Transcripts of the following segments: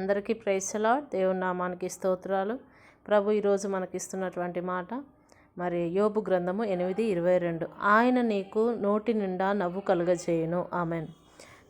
అందరికీ ప్రైసలా దేవుని నామానికి స్తోత్రాలు. ప్రభు ఈరోజు మనకిస్తున్నటువంటి మాట మరి యోబు గ్రంథము ఎనిమిది ఇరవై రెండు. ఆయన నీకు నోటి నిండా నవ్వు కలుగజేయును. ఆమెన్.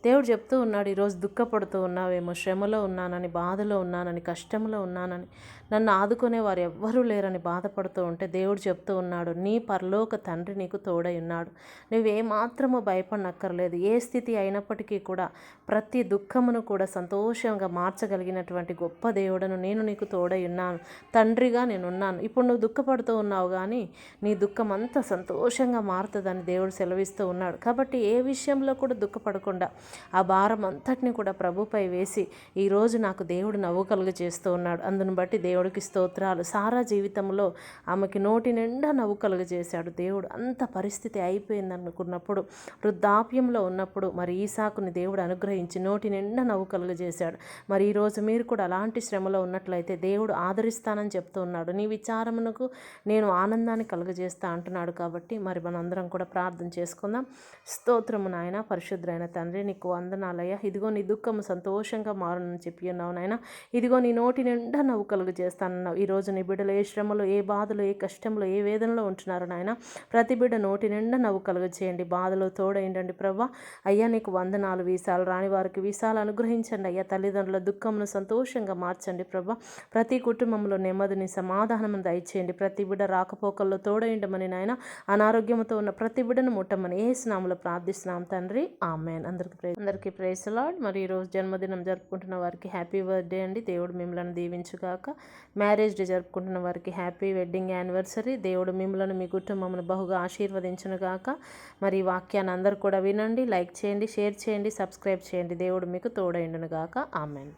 దేవుడు చెప్తూ ఉన్నాడు ఈరోజు దుఃఖపడుతూ ఉన్నావేమో శ్రమలో ఉన్నానని బాధలో ఉన్నానని కష్టంలో ఉన్నానని నన్ను ఆదుకునే వారు ఎవ్వరూ లేరని బాధపడుతూ ఉంటే దేవుడు చెప్తూ ఉన్నాడు నీ పరలోక తండ్రి నీకు తోడై ఉన్నాడు. నువ్వేమాత్రము భయపడనక్కర్లేదు. ఏ స్థితి అయినప్పటికీ కూడా ప్రతి దుఃఖమును కూడా సంతోషంగా మార్చగలిగినటువంటి గొప్ప దేవుడను నేను నీకు తోడై ఉన్నాను. తండ్రిగా నేను ఉన్నాను ఇప్పుడు నువ్వు దుఃఖపడుతూ ఉన్నావు కానీ నీ దుఃఖం అంతా సంతోషంగా మారుతుందని దేవుడు సెలవిస్తూ ఉన్నాడు. కాబట్టి ఏ విషయంలో కూడా దుఃఖపడకుండా ఆ భారం అంతటిని కూడా ప్రభుపై వేసి ఈరోజు నాకు దేవుడు నవ్వు కలుగ చేస్తూ ఉన్నాడు. అందును బట్టి దేవుడికి స్తోత్రాలు. సారా జీవితంలో ఆమెకి నోటి నిండా నవ్వు కలుగ చేశాడు. దేవుడు అంత పరిస్థితి అయిపోయింది అనుకున్నప్పుడు వృద్ధాప్యంలో ఉన్నప్పుడు మరి ఈసాకుని దేవుడు అనుగ్రహించి నోటి నిండా నవ్వు కలుగ చేశాడు. మరి ఈరోజు మీరు కూడా అలాంటి శ్రమలో ఉన్నట్లయితే దేవుడు ఆదరిస్తానని చెప్తూ ఉన్నాడు. నీ విచారమునకు నేను ఆనందాన్ని కలుగజేస్తా అంటున్నాడు కాబట్టి మరి మనందరం కూడా ప్రార్థన చేసుకుందాం. స్తోత్రము నాయన పరిశుద్ధులైన తండ్రి నీకు వందనాలయ్యా ఇదిగో నీ దుఃఖము సంతోషంగా మారునని చెప్పి ఉన్నావు నాయన. ఇదిగో నీ నోటి నిండా నవ్వు కలుగు చేస్తానన్నావు ఈరోజు నీ బిడ్డలు ఏ శ్రమలో ఏ బాధలు ఏ కష్టంలో ఏ వేదనలో ఉంటున్నారు నాయన. ప్రతి బిడ్డ నోటి నిండా నవ్వు కలుగు చేయండి. బాధలో తోడైండండి ప్రవ్వా. అయ్యా నీకు వందనాలు వీసాలు రాని వారికి వీసాలు అనుగ్రహించండి అయ్యా. తల్లిదండ్రుల దుఃఖమును సంతోషంగా మార్చండి ప్రభా ప్రతి కుటుంబంలో నెమ్మదిని సమాధానం దయచేయండి. ప్రతి బిడ్డ రాకపోకల్లో తోడైండమని నాయన. అనారోగ్యంతో ఉన్న ప్రతి బిడ్డను ముట్టమని ఏ స్నామంలో ప్రార్థిస్తున్నాం తండ్రి. ఆమెన్. అందరికి అందరికీ ప్రేస్ లాడ్ మరి ఈరోజు జన్మదినం జరుపుకుంటున్న వారికి హ్యాపీ బర్త్డే అండి. దేవుడు మిమ్మల్ని దీవించుగాక. మ్యారేజ్ డే జరుపుకుంటున్న వారికి హ్యాపీ వెడ్డింగ్ యానివర్సరీ. దేవుడు మిమ్మల్ని మీ కుటుంబం బహుగా ఆశీర్వదించునుగాక. మరి ఈ వాక్యాన్ని అందరు కూడా వినండి లైక్ చేయండి షేర్ చేయండి సబ్స్క్రైబ్ చేయండి. దేవుడు మీకు తోడైండునుగాక. ఆమెన్.